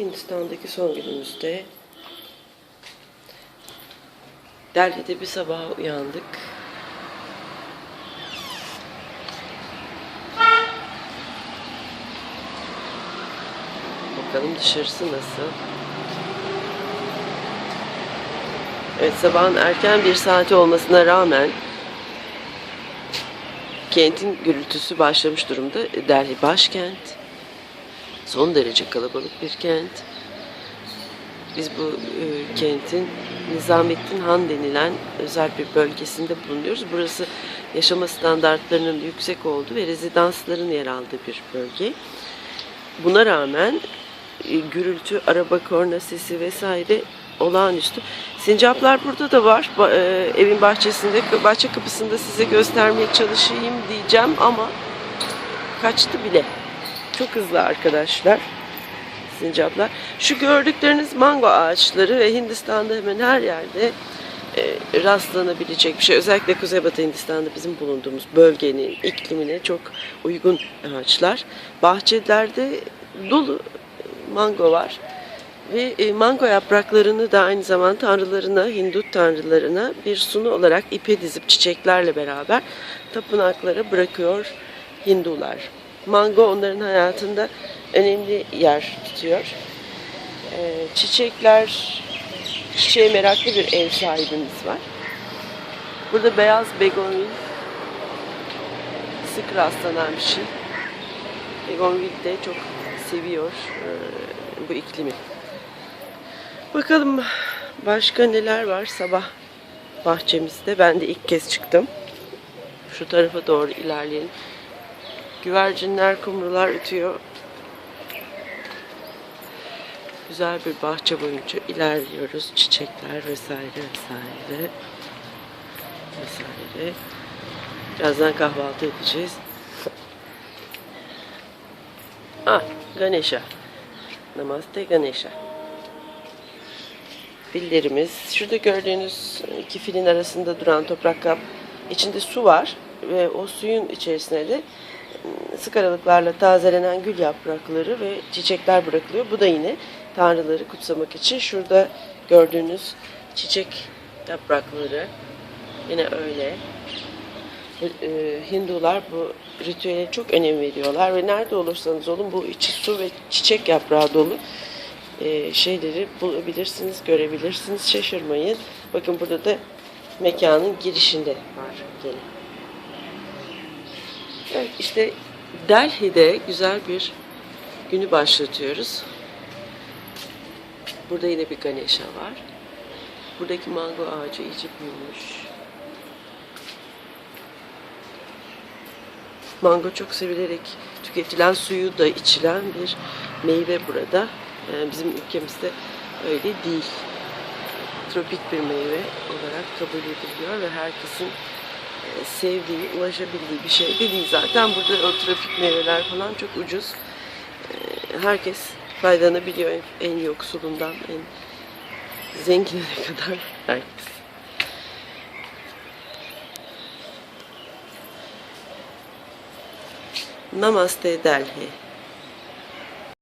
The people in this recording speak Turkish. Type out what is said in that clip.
Hindistan'daki son günümüzde Delhi'de bir sabah uyandık. Bakalım dışarısı nasıl? Evet sabahın erken bir saati olmasına rağmen kentin gürültüsü başlamış durumda. Delhi başkent. Son derece kalabalık bir kent. Biz bu e, kentin Nizamettin Han denilen özel bir bölgesinde bulunuyoruz. Burası yaşama standartlarının yüksek olduğu ve rezidansların yer aldığı bir bölge. Buna rağmen e, gürültü, araba korna sesi vesaire olağanüstü. Sincaplar burada da var. Ba- e, evin bahçesinde, bahçe kapısında size göstermeye çalışayım diyeceğim ama kaçtı bile. Çok hızlı arkadaşlar. Sincaplar. Şu gördükleriniz mango ağaçları ve Hindistan'da hemen her yerde e, rastlanabilecek bir şey. Özellikle Kuzeybatı Hindistan'da bizim bulunduğumuz bölgenin iklimine çok uygun ağaçlar. Bahçelerde dolu mango var. Ve e, mango yapraklarını da aynı zamanda tanrılarına, Hindu tanrılarına bir sunu olarak ipe dizip çiçeklerle beraber tapınaklara bırakıyor Hindular. Mango onların hayatında önemli yer tutuyor. E, çiçekler, çiçeğe meraklı bir ev sahibimiz var. Burada beyaz begonvil sık rastlanan bir şey. Begonvil de çok seviyor e, bu iklimi. Bakalım başka neler var sabah bahçemizde. Ben de ilk kez çıktım. Şu tarafa doğru ilerleyelim. Güvercinler, kumrular ötüyor. Güzel bir bahçe boyunca ilerliyoruz. Çiçekler vesaire vesaire. Vesaire. Birazdan kahvaltı edeceğiz. Ah, Ganesha. Namaste Ganesha. Fillerimiz. Şurada gördüğünüz iki filin arasında duran toprak kap. içinde su var ve o suyun içerisine de sık aralıklarla tazelenen gül yaprakları ve çiçekler bırakılıyor. Bu da yine tanrıları kutsamak için. Şurada gördüğünüz çiçek yaprakları yine öyle. E, Hindular bu ritüele çok önem veriyorlar ve nerede olursanız olun bu içi su ve çiçek yaprağı dolu e, şeyleri bulabilirsiniz, görebilirsiniz. Şaşırmayın. Bakın burada da mekanın girişinde var gene. Evet işte Delhi'de güzel bir günü başlatıyoruz. Burada yine bir Ganesha var. Buradaki mango ağacı iyice büyümüş. Mango çok sevilerek tüketilen suyu da içilen bir meyve burada. Yani bizim ülkemizde öyle değil. Tropik bir meyve olarak kabul ediliyor ve herkesin sevdiği, ulaşabildiği bir şey de değil. Zaten burada o tropik meyveler falan çok ucuz. E, Herkes faydalanabiliyor en yoksulundan en zenginine kadar herkes. Namaste Delhi.